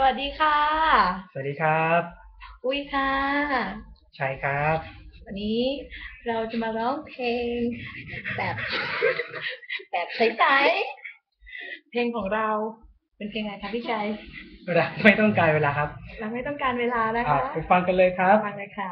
สวัสดีค่ะ สวัสดีครับ อุ้ยค่ะชัยครับ วันนี้เราจะมาร้องเพลง แบบ แบบใสๆเพลงของเราเป็นเพลงอะไรคะพี่ชัยรักไม่ต้องการเวลาครับ เราไม่ต้องการเวลานะอะคะไปฟังกันเลยครับ ฟังเลยค่ะ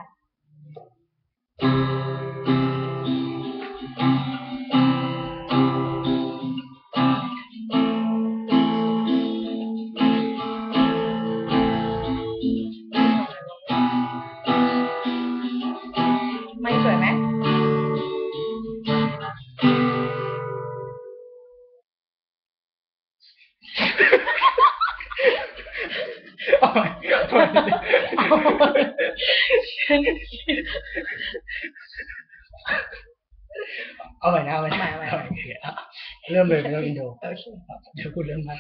เอาใหม่เอาใหม่นะเอาใหม่นะเอาใหม่เอาใหม่โอเคอะเริ่มเลยเริ่มอินโดโอเคเดี๋ยวพูดเริ่มใหม่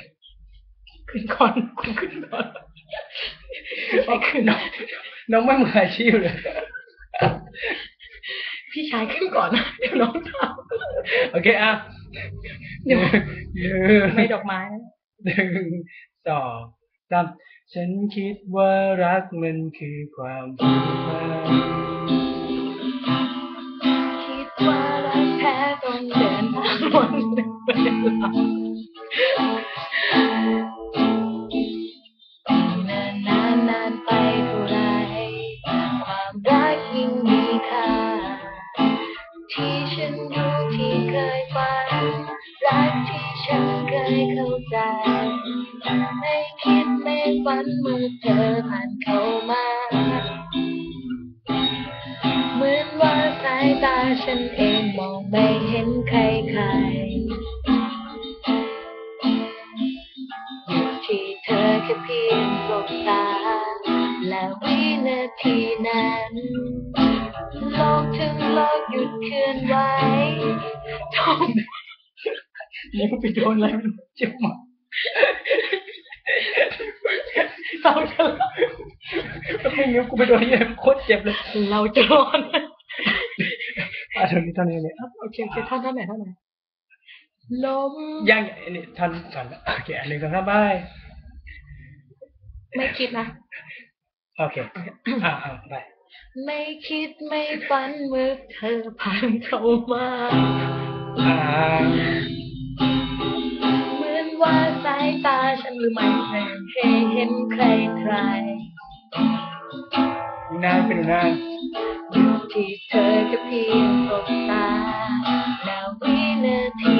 ขึ้นก่อนคุณขึ้นก่อนโอเคน้องน้องไม่มืออาชีพเลย พี่ชายขึ้นก่อนนะเดี๋ยวน้องทโอเคอะเดี๋ยวหนึ่งำไม่ดอกไม้นะหนึ่งสองสาม ฉันคิดว่ารักมันคือความผูกพันคิดว่ารักแท้ต้องเดินทางวนเป็นเวลานินนานนานไปเท่าไรความรักยิ่งมีค่าที่ฉันรู้ที่เคยฝันรักที่ฉันเคยเข้าใจไม่คิด ไม่ฝันเมื่อเธอผ่านเข้ามา เหมือนว่าสายตาฉันเองมองไม่เห็นใครใครอยู่ที่เธอแค่เพียงสบตา และวินาทีนั้นโลกทั้งโลกหยุดเคลื่อนไหวทองนิ้วไปโดนอะไรไม่รู้เจ็บมาก เราจะถ้าไม่นิ้วกูไปโดนยังไงโคตรเจ็บเลย เราจะร้อนอะเท่านี้เท่านี้เนี่ยโอเคโอเคท่านท่านไหนท่านไหนลมยังอันนี้ท่อนก่อนนะโอเคอันหนึ่งสองสามไปไม่คิดนะ โอเค อ่าอ่าไปไม่คิดไม่ฝันเมื่อเธอผ่านเข้ามาอ่า ฉันหรือไม่เคยเห็นใครใครนานเป็นนานอยู่ที่เธอแค่เพียงสบตาแล้ววินาที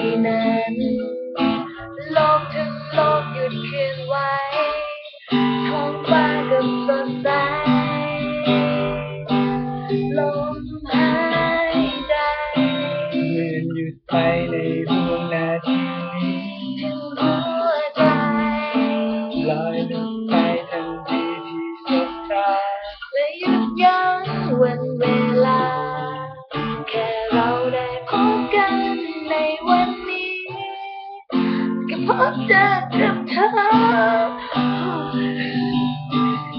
พบเจอกับเธอ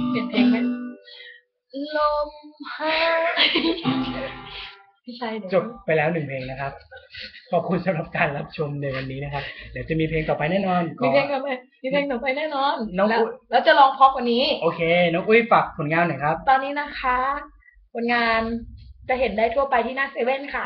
เปลี่ยนเพลงไหมลมหายพี่ชัยเดี๋ยวจบไปแล้วหนึ่งเพลงนะครับ ขอบคุณสำหรับการรับชมในวันนี้นะครับ เดี๋ยวจะมีเพลงต่อไปแน่นอนขมีอเพลงต่อไปมีเพลงต่อไปแน่นอนน้องแล้วอุ๊ยแล้วจะร้องเพราะกว่านี้ โอเค น้องอุ้ยฝากผลงานหน่อยครับ ตอนนี้นะคะ ผลงานจะเห็นได้ทั่วไปที่หน้าเซเว่นค่ะ